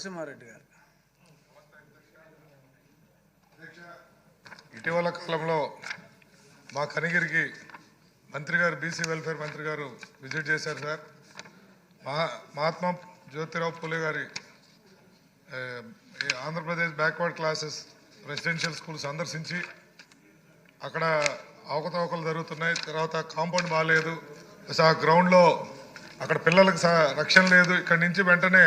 నరసింహారెడ్డి గారు ఇటీవల కాలంలో మా కనిగిరికి మంత్రి గారు బీసీ వెల్ఫేర్ మంత్రి గారు విజిట్ చేశారు సార్. మహా మహాత్మా జ్యోతిరావు పూలే గారి ఈ Andhra Pradesh backward classes residential school సందర్శించి అక్కడ అవకతవకలు జరుగుతున్నాయి. తర్వాత కాంపౌండ్ బాగాలేదు. ప్లస్ ఆ గ్రౌండ్లో అక్కడ పిల్లలకు రక్షణ లేదు. ఇక్కడి నుంచి వెంటనే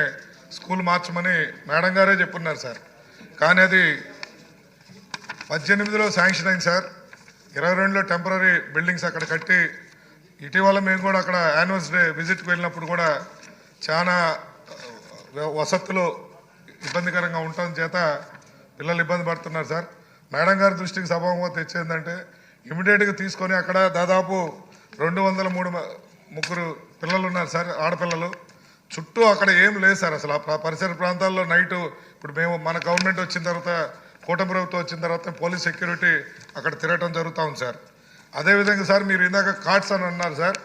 స్కూల్ మార్చమని మేడం గారే చెప్పున్నారు సార్. కానీ అది పద్దెనిమిదిలో శాంక్షన్ అయింది సార్. ఇరవై రెండులో టెంపరీ బిల్డింగ్స్ అక్కడ కట్టి ఇటీవల మేము కూడా అక్కడ యాన్యువల్స్ డే విజిట్కి వెళ్ళినప్పుడు కూడా చాలా వసతులు ఇబ్బందికరంగా ఉండటం చేత పిల్లలు ఇబ్బంది పడుతున్నారు సార్. మేడం గారి దృష్టికి సభాముగా తెచ్చేందంటే ఇమీడియట్గా తీసుకొని అక్కడ దాదాపు రెండు వందల మూడు ముగ్గురు పిల్లలు ఉన్నారు సార్ ఆడపిల్లలు. చుట్టూ అక్కడ ఏం లేదు సార్ అసలు. ఆ పరిసర ప్రాంతాల్లో నైటు ఇప్పుడు మేము మన గవర్నమెంట్ వచ్చిన తర్వాత కూటమి ప్రభుత్వం వచ్చిన తర్వాత పోలీస్ సెక్యూరిటీ అక్కడ తిరగటం జరుగుతూ ఉంది సార్. అదేవిధంగా సార్ మీరు ఇందాక కార్డ్స్ అని అన్నారు సార్.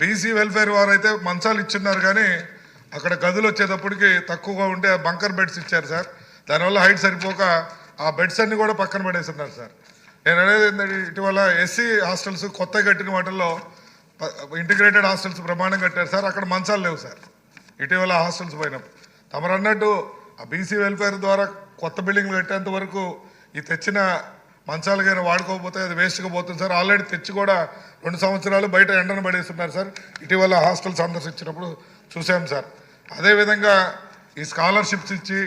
బీసీ వెల్ఫేర్ వారు అయితే మంచాలు ఇచ్చిన్నారు కానీ అక్కడ గదులు వచ్చేటప్పటికి తక్కువగా ఉంటే బంకర్ బెడ్స్ ఇచ్చారు సార్. దానివల్ల హైట్ సరిపోక ఆ బెడ్స్ అన్ని కూడా పక్కన పడేస్తున్నారు సార్. నేను అనేది ఏంటంటే ఇటీవల ఎస్సీ హాస్టల్స్ కొత్తగా కట్టిన వాటిల్లో ఇంటిగ్రేటెడ్ హాస్టల్స్ ప్రమాణం కట్టారు సార్. అక్కడ మంచాలు లేవు సార్. ఇటీవల హాస్టల్స్ పోయినప్పుడు తమరు అన్నట్టు ఆ బీసీ వెల్ఫేర్ ద్వారా కొత్త బిల్డింగ్లు కట్టేంత వరకు ఈ తెచ్చిన మంచాలు కానీ వాడుకోకపోతే అది వేస్ట్గా పోతుంది సార్. ఆల్రెడీ తెచ్చి కూడా రెండు సంవత్సరాలు బయట ఎండను పడేస్తున్నారు సార్. ఇటీవల హాస్టల్ సందర్శించినప్పుడు చూసాం సార్. అదేవిధంగా ఈ స్కాలర్షిప్స్ ఇచ్చి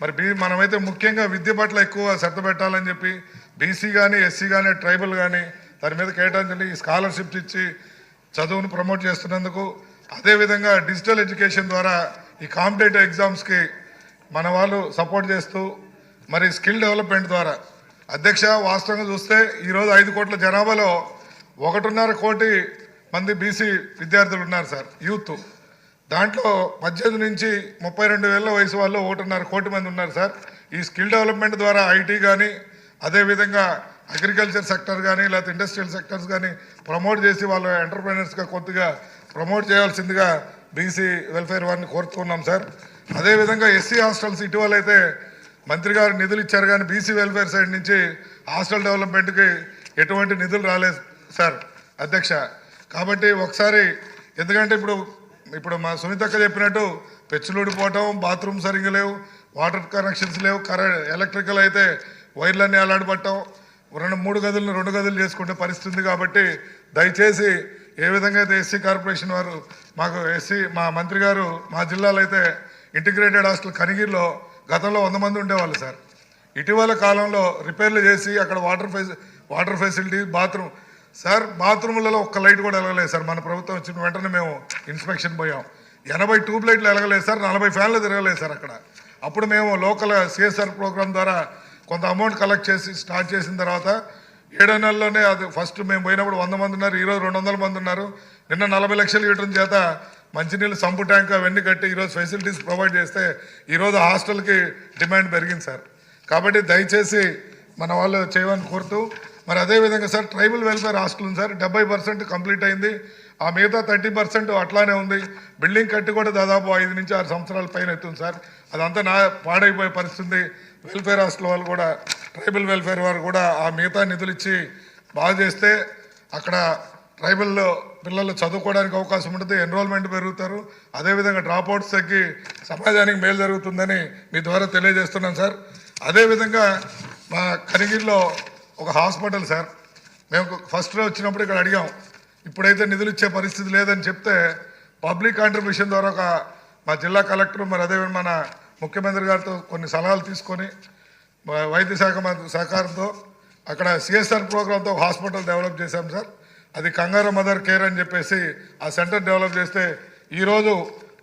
మరి బీ మనమైతే ముఖ్యంగా విద్య పట్ల ఎక్కువ శ్రద్ధ పెట్టాలని చెప్పి బీసీ కానీ ఎస్సీ కానీ ట్రైబల్ కానీ దాని మీద కేటాయించండి. ఈ స్కాలర్షిప్స్ ఇచ్చి చదువును ప్రమోట్ చేస్తున్నందుకు అదేవిధంగా డిజిటల్ ఎడ్యుకేషన్ ద్వారా ఈ కాంపిటేటివ్ ఎగ్జామ్స్కి మన వాళ్ళు సపోర్ట్ చేస్తూ మరి స్కిల్ డెవలప్మెంట్ ద్వారా. అధ్యక్ష వాస్తవంగా చూస్తే ఈరోజు ఐదు కోట్ల జనాభాలో ఒకటిన్నర కోటి మంది బీసీ విద్యార్థులు ఉన్నారు సార్ యూత్. దాంట్లో పద్దెనిమిది నుంచి ముప్పై రెండు వేల వయసు వాళ్ళు ఒకటిన్నర కోటి మంది ఉన్నారు సార్. ఈ స్కిల్ డెవలప్మెంట్ ద్వారా ఐటీ కానీ అదేవిధంగా అగ్రికల్చర్ సెక్టర్ కానీ లేకపోతే ఇండస్ట్రియల్ సెక్టర్స్ కానీ ప్రమోట్ చేసి వాళ్ళ ఎంటర్ప్రైనర్స్గా కొద్దిగా ప్రమోట్ చేయాల్సిందిగా బీసీ వెల్ఫేర్ వారిని కోరుతున్నాం సార్. అదేవిధంగా ఎస్సీ హాస్టల్స్ ఇటీవల అయితే మంత్రి గారు నిధులు ఇచ్చారు కానీ బీసీ వెల్ఫేర్ సైడ్ నుంచి హాస్టల్ డెవలప్మెంట్కి ఎటువంటి నిధులు రాలేదు సార్ అధ్యక్ష. కాబట్టి ఒకసారి ఎందుకంటే ఇప్పుడు ఇప్పుడు మా సునీతక్క చెప్పినట్టు పెచ్చులు ఊడిపోవటం బాత్రూమ్ సరిగ్గా లేవు వాటర్ కనెక్షన్స్ లేవు కరెంట్ ఎలక్ట్రికల్ అయితే వైర్లన్నీ అలాడబట్టం రెండు మూడు గదులను రెండు గదులు చేసుకుంటే పరిస్థితి కాబట్టి దయచేసి ఏ విధంగా అయితే ఎస్సీ కార్పొరేషన్ వారు మాకు ఎస్సీ మా మంత్రి గారు మా జిల్లాలో అయితే ఇంటిగ్రేటెడ్ హాస్టల్ కనిగిరిలో గతంలో వంద మంది ఉండేవాళ్ళు సార్. ఇటీవల కాలంలో రిపేర్లు చేసి అక్కడ వాటర్ ఫెసి వాటర్ ఫెసిలిటీ బాత్రూమ్. సార్ బాత్రూములలో ఒక్క లైట్ కూడా వెలగలేదు సార్. మన ప్రభుత్వం వచ్చిన వెంటనే మేము ఇన్స్పెక్షన్ పోయాం. ఎనభై ట్యూబ్ లైట్లు వెలగలేదు సార్. నలభై ఫ్యాన్లు తిరగలేదు సార్ అక్కడ. అప్పుడు మేము లోకల్ సిఎస్ఆర్ ప్రోగ్రామ్ ద్వారా కొంత అమౌంట్ కలెక్ట్ చేసి స్టార్ట్ చేసిన తర్వాత ఏడో నెలలోనే అది ఫస్ట్ మేము పోయినప్పుడు వంద మంది ఉన్నారు ఈరోజు రెండు వందల మంది ఉన్నారు. నిన్న నలభై లక్షలు ఇవ్వడం చేత మంచినీళ్ళు సంపు ట్యాంక్ అవన్నీ కట్టి ఈరోజు ఫెసిలిటీస్ ప్రొవైడ్ చేస్తే ఈరోజు హాస్టల్కి డిమాండ్ పెరిగింది సార్. కాబట్టి దయచేసి మన వాళ్ళు చేయమని కోరుతూ మరి అదేవిధంగా సార్ ట్రైబల్ వెల్ఫేర్ హాస్టల్ ఉంది సార్. డెబ్బై పర్సెంట్ కంప్లీట్ అయింది. ఆ మిగతా థర్టీ పర్సెంట్ అట్లానే ఉంది. బిల్డింగ్ కట్టి కూడా దాదాపు ఐదు నుంచి ఆరు సంవత్సరాల పైన ఎత్తుంది సార్. అదంతా నా పాడైపోయే పరిస్థితి. ఉంది వెల్ఫేర్ హాస్టల్ వాళ్ళు కూడా ట్రైబల్ వెల్ఫేర్ వారు కూడా ఆ మిగతా నిధులు ఇచ్చి బాగా చేస్తే అక్కడ ట్రైబల్లో పిల్లలు చదువుకోవడానికి అవకాశం ఉంటుంది ఎన్రోల్మెంట్ పెరుగుతారు. అదేవిధంగా డ్రాప్ అవుట్స్ తగ్గి సమాజానికి మేలు జరుగుతుందని మీ ద్వారా తెలియజేస్తున్నాం సార్. అదేవిధంగా మా కనిగిరిలో ఒక హాస్పిటల్ సార్ మేము ఫస్ట్ వచ్చినప్పుడు ఇక్కడ అడిగాం ఇప్పుడైతే నిధులు ఇచ్చే పరిస్థితి లేదని చెప్తే పబ్లిక్ కాంట్రిబ్యూషన్ ద్వారా ఒక మా జిల్లా కలెక్టర్ మరి అదే మన ముఖ్యమంత్రి గారితో కొన్ని సలహాలు తీసుకొని వైద్య శాఖ మంత్రి సహకారంతో అక్కడ సిఎస్ఆర్ ప్రోగ్రామ్తో ఒక హాస్పిటల్ డెవలప్ చేశాం సార్. అది కంగారు మదర్ కేర్ అని చెప్పేసి ఆ సెంటర్ డెవలప్ చేస్తే ఈరోజు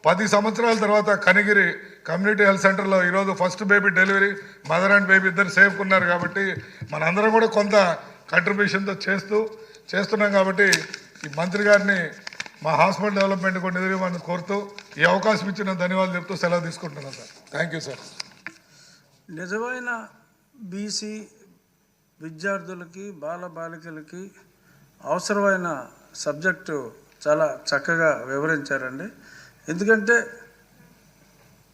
పది సంవత్సరాల తర్వాత కనిగిరి కమ్యూనిటీ హెల్త్ సెంటర్లో ఈరోజు first baby delivery mother and baby ఇద్దరు సేఫ్ ఉన్నారు కాబట్టి మనందరం కూడా కొంత కంట్రిబ్యూషన్తో చేస్తూ చేస్తున్నాం కాబట్టి ఈ మంత్రి గారిని మా హాస్పిటల్ డెవలప్మెంట్ కూడా నిధులు కోరుతూ ఈ అవకాశం ఇచ్చిన ధన్యవాదాలు చెప్తూ సెలవు తీసుకుంటున్నాను సార్. థ్యాంక్ యూ సార్ నిజమైన బీసీ విద్యార్థులకి బాల బాలికలకి అవసరమైన సబ్జెక్టు చాలా చక్కగా వివరించారండి. ఎందుకంటే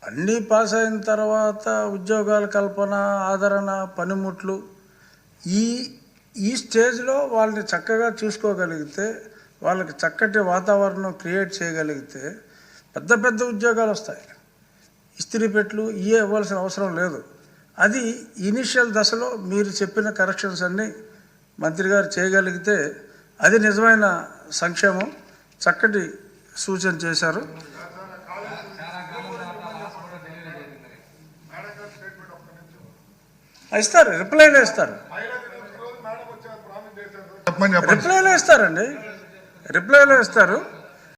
అన్నీ పాస్ అయిన తర్వాత ఉద్యోగాల కల్పన ఆదరణ పనిముట్లు ఈ ఈ స్టేజ్లో వాళ్ళని చక్కగా చూసుకోగలిగితే వాళ్ళకి చక్కటి వాతావరణం క్రియేట్ చేయగలిగితే పెద్ద పెద్ద ఉద్యోగాలు వస్తాయి. ఇస్త్రీ పెట్లు ఇవే ఇవ్వాల్సిన అవసరం లేదు. అది ఇనిషియల్ దశలో మీరు చెప్పిన కరెక్షన్స్ అన్నీ మంత్రి గారు చేయగలిగితే అది నిజమైన సంక్షేమం. చక్కటి సూచన చేశారు. ఇస్తారు. రిప్లైలో ఇస్తారు. రిప్లైలో ఇస్తారండి. రిప్లైలో ఇస్తారు.